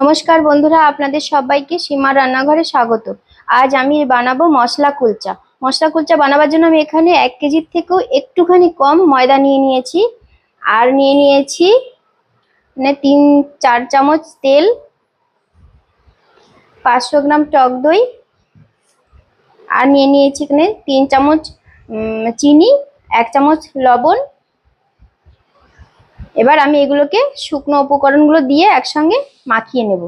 নমস্কার বন্ধুরা, আপনাদের সবাইকে সীমা রান্নাঘরে স্বাগত। আজ আমি বানাবো মশলা কুলচা। মশলা কুলচা বানাবার জন্য আমি এখানে এক কেজির থেকেও একটুখানি কম ময়দা নিয়ে নিয়েছি। আর নিয়ে নিয়েছি মানে তিন, চার চামচ তেল, পাঁচশো গ্রাম টক দই, আর নিয়ে নিয়েছি এখানে তিন চামচ চিনি, এক চামচ লবণ এবার আমি এগুলোকে শুকনো উপকরণগুলো দিয়ে একসঙ্গে মাখিয়ে নেব।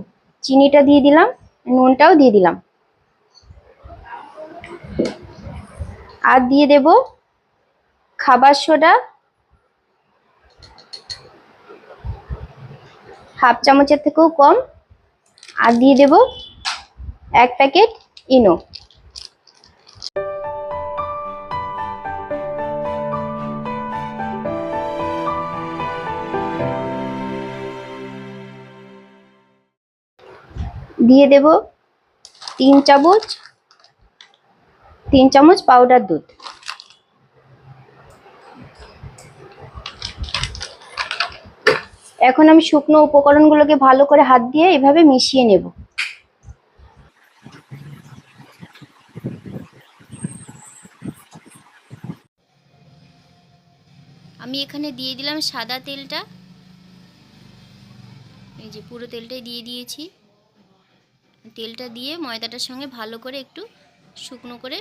চিনিটা দিয়ে দিলাম, নুনটাও দিয়ে দিলাম। আর দিয়ে দেব খাবার সোডা, হাফ চামচের থেকেও কম। আর দিয়ে দেব এক প্যাকেট ইনো। দিয়ে দেব তিন চামচ তিন চামচ পাউডার দুধ। এখন আমি শুকনো উপকরণগুলোকে ভালো করে হাত দিয়ে এভাবে মিশিয়ে নেব। আমি এখানে দিয়ে দিলাম সাদা তেলটা। এই যে পুরো তেলটাই দিয়ে দিয়েছি। তেলটা দিয়ে ময়দাটার সঙ্গে ভালো করে একটু শুকনো করে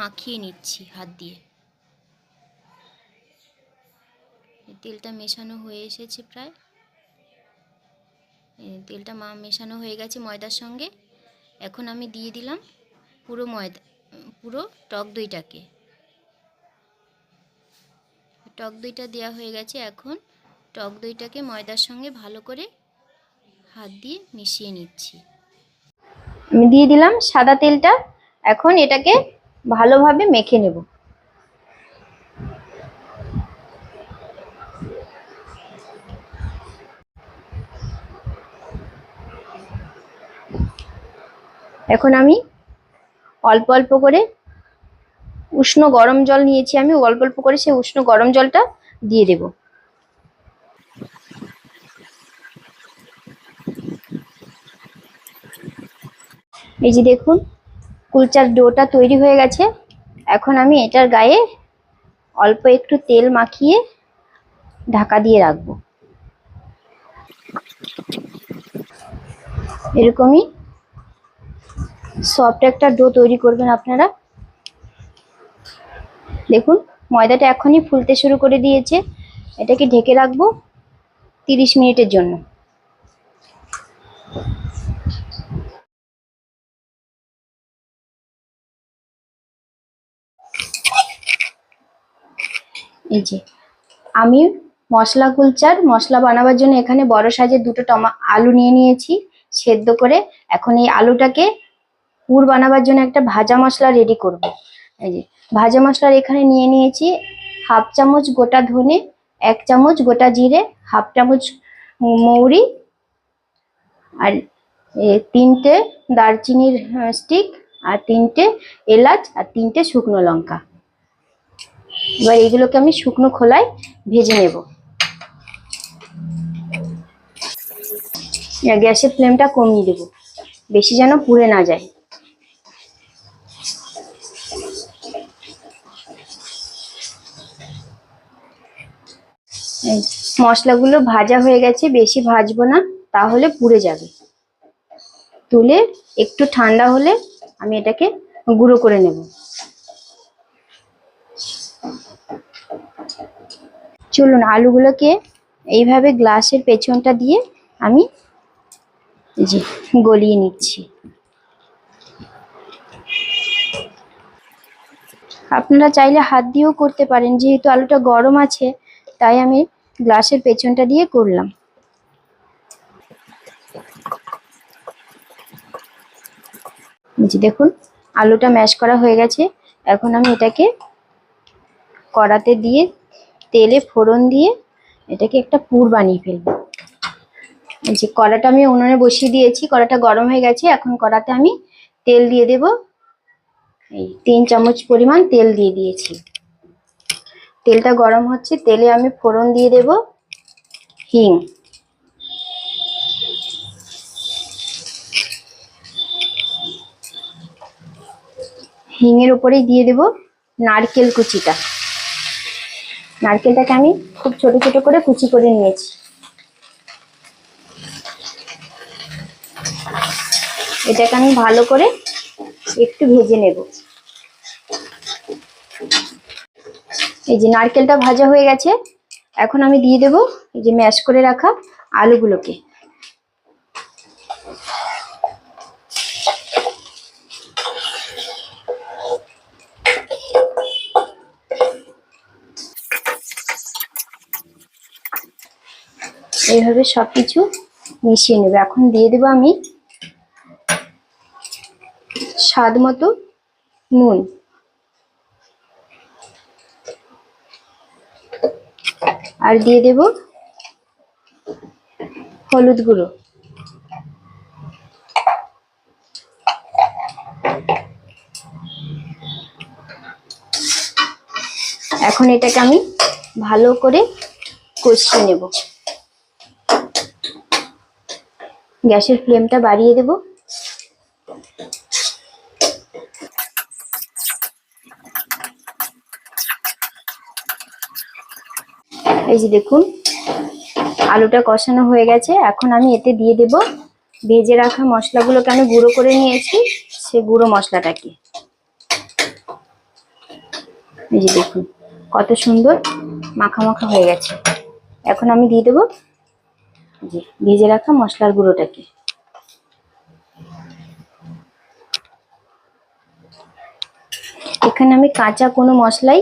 মাখিয়ে নিচ্ছি হাত দিয়ে। তেলটা মেশানো হয়ে এসেছে প্রায়। তেলটা মা, মেশানো হয়ে গেছে ময়দার সঙ্গে। এখন আমি দিয়ে দিলাম পুরো ময়দা, পুরো টক দইটাকে। টক দইটা দেওয়া হয়ে গেছে। এখন টক দইটাকে ময়দার সঙ্গে ভালো করে হাত দিয়ে মিশিয়ে নিচ্ছি। আমি দিয়ে দিলাম সাদা তেলটা। এখন এটাকে ভালোভাবে মেখে নেব। এখন আমি অল্প অল্প করে উষ্ণ গরম জল নিয়েছি আমি, অল্প অল্প করে সেই উষ্ণ গরম জলটা দিয়ে দেব। এই যে দেখুন, কুলচার ডোটা তৈরি হয়ে গেছে। এখন আমি এটার গায়ে অল্প একটু তেল মাখিয়ে ঢাকা দিয়ে রাখব। এরকমই সফট একটা ডো তৈরি করবেন আপনারা। দেখুন, ময়দাটা এখনই ফুলতে শুরু করে দিয়েছে। এটাকে ঢেকে রাখব তিরিশ মিনিটের জন্য। এই যে, আমি মশলা কুলচার, মশলা বানাবার জন্য এখানে বড় সাইজের দুটো টমা, আলু নিয়ে নিয়েছি, সেদ্ধ করে এখন এই আলুটাকে পুর বানাবার জন্য একটা ভাজা মশলা রেডি করব। এই যে, ভাজা মশলার এখানে নিয়ে নিয়েছি হাফ চামচ গোটা ধনে, এক চামচ গোটা জিরে, হাফ চামচ মৌরি আর তিনটে দারচিনির স্টিক আর তিনটে এলাচ আর তিনটে শুকনো লঙ্কা। এবার এগুলোকে আমি শুকনো খোলায় ভেজে নেব। গ্যাসের ফ্লেমটা কমিয়ে দেব, বেশি যেন পুড়ে না যায়। মশলাগুলো ভাজা হয়ে গেছে, বেশি ভাজবো না, তাহলে পুড়ে যাবে। তুলে একটু ঠান্ডা হলে আমি এটাকে গুঁড়ো করে নেব। চলুন আলুগুলোকে এইভাবে গ্লাসের পেছনটা দিয়ে আমি যে গলিয়ে নিচ্ছি। আপনারা চাইলে হাত দিয়েও করতে পারেন, যেহেতু আলুটা গরম আছে, তাই আমি গ্লাসের পেছনটা দিয়ে করলাম। যে দেখুন, আলুটা ম্যাশ করা হয়ে গেছে। এখন আমি এটাকে কড়াতে দিয়ে তেলে ফোড়ন দিয়ে এটাকে একটা পুর বানিয়ে ফেলব। যে কড়াটা আমি উনুনে বসিয়ে দিয়েছি, কড়াটা গরম হয়ে গেছে, এখন কড়াতে আমি তেল দিয়ে দেব। এই তিন চামচ পরিমাণ তেল দিয়ে দিয়েছি। তেলটা গরম হচ্ছে, তেলে আমি ফোড়ন দিয়ে দেব হিং। হিঙের উপরেই দিয়ে দেব নারকেল কুচিটা। নারকেলটাকে আমি খুব ছোট ছোট করে কুচি করে নিয়েছি। এটাকে আমি ভালো করে একটু ভেজে নেব। এই যে নারকেলটা ভাজা হয়ে গেছে, এখন আমি দিয়ে দেব এই যে ম্যাশ করে রাখা আলুগুলোকে। এইভাবে সবকিছু মিশিয়ে নেবে। এখন দিয়ে দেবো আমি স্বাদ মতো নুন। আর দিয়ে দেব হলুদ গুঁড়ো। এখন এটাকে আমি ভালো করে কষিয়ে নেব। গ্যাসের ফ্লেমটা বাড়িয়ে দেব। এই যে দেখুন, আলুটা কষানো হয়ে গেছে। এখন আমি এতে দিয়ে দেব ভেজে রাখা মশলাগুলোকে আমি গুঁড়ো করে নিয়েছি, সে গুঁড়ো মশলাটাকে। এই যে দেখুন, কত সুন্দর মাখা মাখা হয়ে গেছে। এখন আমি দিয়ে দেবো যে ভেজে রাখা মশলার গুঁড়োটাকে। এখানে আমি কাঁচা কোনো মশলাই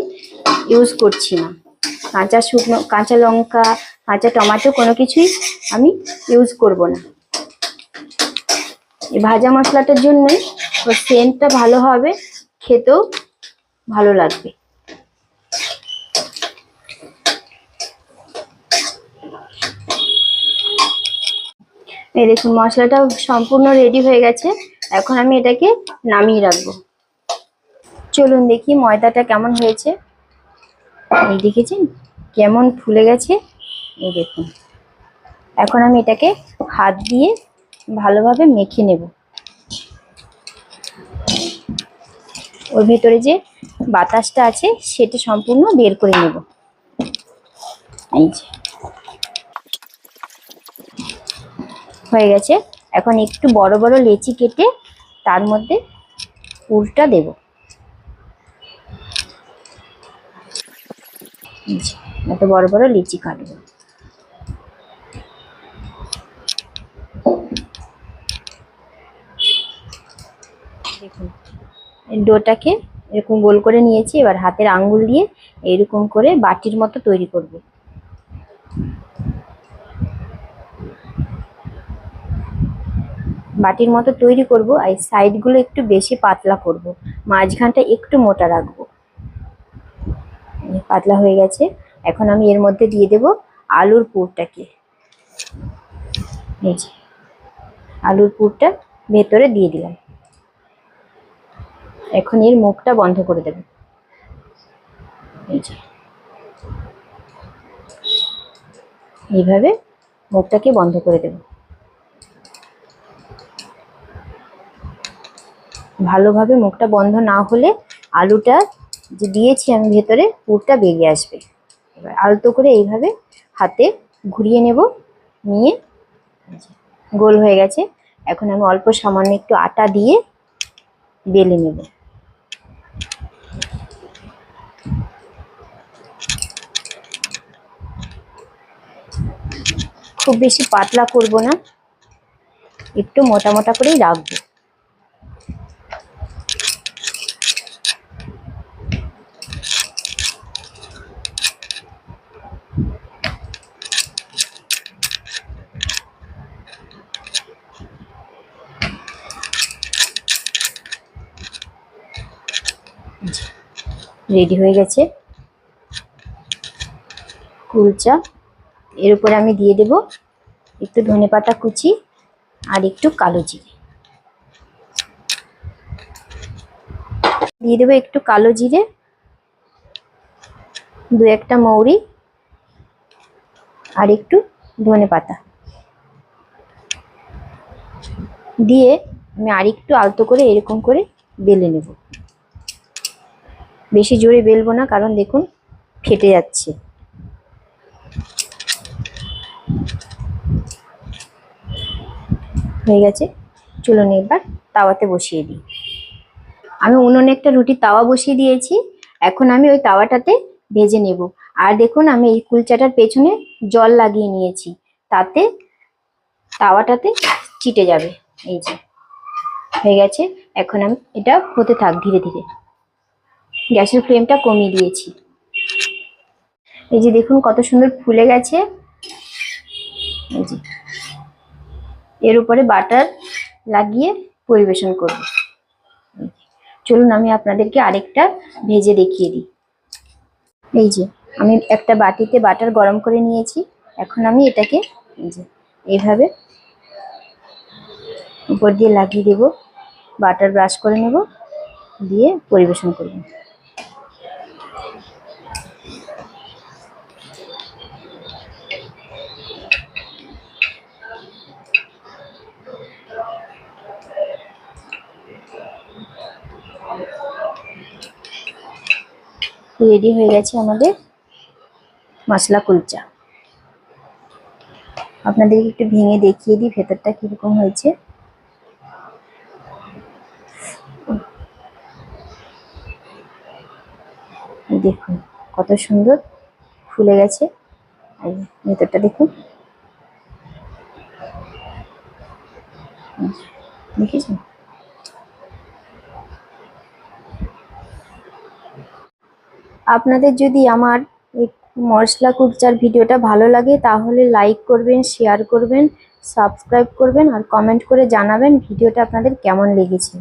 ইউজ করছি না। কাঁচা শুকনো, কাঁচা লঙ্কা, কাঁচা টমেটো কোনো কিছুই আমি ইউজ করব না। এই ভাজা মশলাটার জন্যই ওর সেন্টটা ভালো হবে, খেতেও ভালো লাগবে। এই দেখুন, মশলাটা সম্পূর্ণ রেডি হয়ে গেছে। এখন আমি এটাকে নামিয়ে রাখব। চলুন দেখি ময়দাটা কেমন হয়েছে। এই দেখেছেন? কেমন ফুলে গেছে। এই দেখুন। এখন আমি এটাকে হাত দিয়ে ভালোভাবে মেখে নেব। ওর ভেতরে যে বাতাসটা আছে, সেটা সম্পূর্ণ বের করে নেব। এই যে। হয়ে গেছে। এখন একটু বড় বড় লেচি কেটে তার মধ্যে পুরটা দেব। এত বড় বড় লিচি কাটবো। ডোটাকে এরকম গোল করে নিয়েছি, এবার হাতের আঙ্গুল দিয়ে এরকম করে বাটির মতো তৈরি করব। বাটির মতো তৈরি করব আর সাইডগুলো একটু বেশি পাতলা করব। মাঝখানটা একটু মোটা রাখব। পাতলা হয়ে গেছে। এখন আমি এর মধ্যে দিয়ে দেব আলুর পুরটাকে। আলুর পুরটা ভেতরে দিয়ে দিলাম। এখন এর মুখটা বন্ধ করে দেব। এইভাবে মুখটাকে বন্ধ করে দেব। ভালোভাবে মুখটা বন্ধ না হলে আলুটা যে দিয়েছি আমি ভেতরে, পুরটা বেরিয়ে আসবে। এবার আলতো করে এইভাবে হাতে ঘুরিয়ে নেব, নিয়ে গোল হয়ে গেছে। এখন আমি অল্প সামান্য একটু আটা দিয়ে বেলে নেব। খুব বেশি পাতলা করব না, একটু মোটা মোটা করেই রাখব। রেডি হয়ে গেছে। কুলচা এর উপরে আমি দিয়ে দেব একটু ধনেপাতা কুচি আর একটু কালো জিরে। দিয়ে দেবো একটু কালো জিরে, দু একটা মৌরি আর একটু ধনেপাতা দিয়ে আমি আরেকটু আলতো করে এরকম করে বেলে নেব। বেশি জোরে বেলবো না, কারণ দেখুন ফেটে যাচ্ছে। হয়ে গেছে, চলুন এবার তাওয়াতে বসিয়ে দিই। আমি উনুনে একটা রুটির তাওয়া বসিয়ে দিয়েছি, এখন আমি ওই তাওয়াটাতে ভেজে নেব। আর দেখুন আমি এই কুলচাটার পেছনে জল লাগিয়ে নিয়েছি, তাতে তাওয়াটাতে চিটে যাবে, এই যে। হয়ে গেছে, এখন আমি এটা হতে থাক ধীরে ধীরে। গ্যাসের ফ্লেমটা কমিয়ে দিয়েছি। এই যে দেখুন কত সুন্দর ফুলে গেছে। এর উপরে বাটার লাগিয়ে পরিবেশন করব। চলুন আমি আপনাদেরকে আরেকটা ভেজে দেখিয়ে দিই। এই যে, আমি একটা বাটিতে বাটার গরম করে নিয়েছি। এখন আমি এটাকে এই যে, এইভাবে উপর দিয়ে লাগিয়ে দেব। বাটার ব্রাশ করে নেব, দিয়ে পরিবেশন করব। রেডি হয়ে গেছে আমাদের মশলা কুলচা। আপনাদেরকে একটু ভেঙে দেখিয়ে দিই ভেতরটা কীরকম হয়েছে। দেখুন, কত সুন্দর ফুলে গেছে। আর ভেতরটা দেখুন। দেখেছেন আপনাদের যদি আমার মশলা কুলচার ভিডিওটা ভালো লাগে, তাহলে লাইক করবেন শেয়ার করবেন সাবস্ক্রাইব করবেন আর কমেন্ট করে জানাবেন ভিডিওটা আপনাদের কেমন লেগেছে।